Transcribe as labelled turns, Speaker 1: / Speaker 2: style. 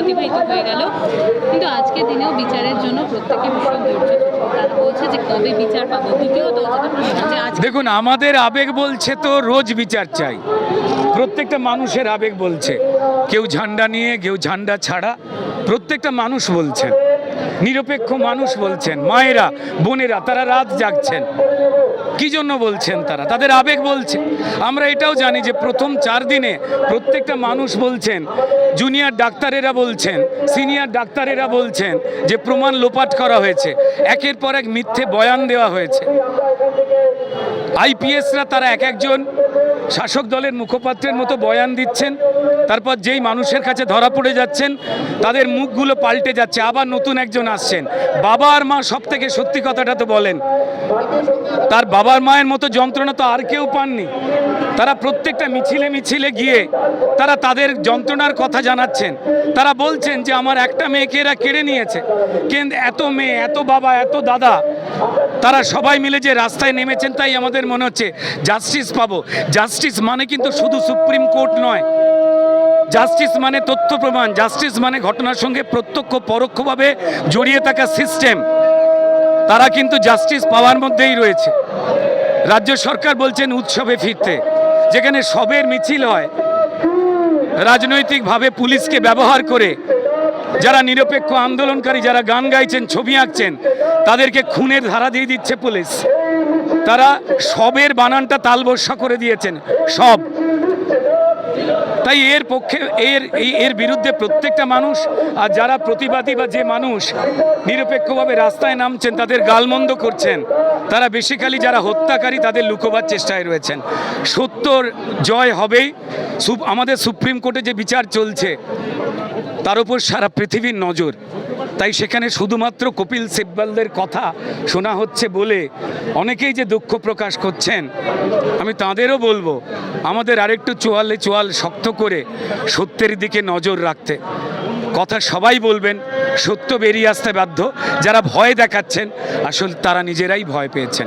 Speaker 1: অতিবাহিত হয়ে গেল। কিন্তু আজকের দিনেও বিচারের জন্য প্রত্যেকে ভীষণ ধৈর্য বলছে যে কবে বিচার পাবো? দ্বিতীয়ত
Speaker 2: দেখুন, আমাদের আবেগ বলছে তো রোজ বিচার চাই। প্রত্যেকটা মানুষের আবেগ বলছে, কেউ ঝান্ডা নিয়ে, কেউ ঝান্ডা ছাড়া। প্রত্যেকটা মানুষ বলছেন। নিরপেক্ষ মানুষ বলছেন, মায়েরা, বোনেরা, তারা রাত জাগছেন। কি জন্য বলছেন তারা? তাদের আবেগ বলছে। আমরা এটাও জানি যে প্রথম চার দিনে প্রত্যেকটা মানুষ বলছেন, জুনিয়র ডাক্তারেরা বলছেন, সিনিয়র ডাক্তারেরা বলছেন যে প্রমাণ লোপাট করা হয়েছে। একের পর এক মিথ্যে বয়ান দেওয়া হয়েছে। আইপিএসরা তারা এক একজন শাসক দলের মুখপাত্রের মতো বয়ান দিচ্ছেন, তারপর যেই মানুষের কাছে ধরা পড়ে যাচ্ছেন, তাদের মুখগুলো পাল্টে যাচ্ছে, আবার নতুন একজন আসছেন। বাবা আর মা সব থেকে সত্যি কথাটা তো বলেন, তার বাবার মায়ের মতো যন্ত্রণা তো আর কেউ পাননি। তারা প্রত্যেকটা মিছিলে মিছিলে গিয়ে তারা তাদের যন্ত্রণার কথা জানাচ্ছেন। তারা বলছেন যে, আমার একটা মেয়েকে এরা কেড়ে নিয়েছে। কিন্তু এত মেয়ে, এত বাবা, এত দাদা তারা সবাই মিলে যে রাস্তায় নেমেছেন তাই আমাদের মনে হচ্ছে জাস্টিস পাবো। জাস্টিস মানে কিন্তু শুধু সুপ্রিম কোর্ট নয়। জাস্টিস মানে তথ্য প্রমাণ জাস্টিস মানে ঘটনার সঙ্গে প্রত্যক্ষ পরোক্ষভাবে জড়িয়ে থাকা সিস্টেম তারা কিন্তু জাস্টিস পাওয়ার মধ্যেই রয়েছে। রাজ্য সরকার বলছেন উৎসবে ফিরতে, যেখানে সবের মিছিল হয়। রাজনৈতিকভাবে পুলিশকে ব্যবহার করে যারা নিরপেক্ষ আন্দোলনকারী, যারা গান গাইছেন, ছবি আঁকছেন, তাদেরকে খুনের ধারা দিয়ে দিচ্ছে পুলিশ। তারা সবের বানানটা তালবর্ষা করে দিয়েছেন, সব। তাই এর পক্ষে, এর এর বিরুদ্ধে প্রত্যেকটা মানুষ, আর যারা প্রতিবাদী বা যে মানুষ নিরপেক্ষভাবে রাস্তায় নামছেন, তাদের গালমন্দ করছেন, তারা বেসিক্যালি যারা হত্যাকারী, তাদের লুকোবার চেষ্টায় রয়েছেন। সত্যর জয় হবেই। আমাদের সুপ্রিম কোর্টে যে বিচার চলছে তার উপর সারা পৃথিবীর নজর। তাই সেখানে শুধুমাত্র কপিল সিব্বালদের কথা শোনা হচ্ছে বলে অনেকেই যে দুঃখ প্রকাশ করছেন, আমি তাঁদেরও বলব, আমাদের আরেকটু চোয়ালে চোয়াল শক্ত করে সত্যের দিকে নজর রাখতে। কথা সবাই বলবেন, সত্য বেরিয়ে আসতে বাধ্য। যারা ভয় দেখাচ্ছেন, আসল তারা নিজেরাই ভয় পেয়েছেন।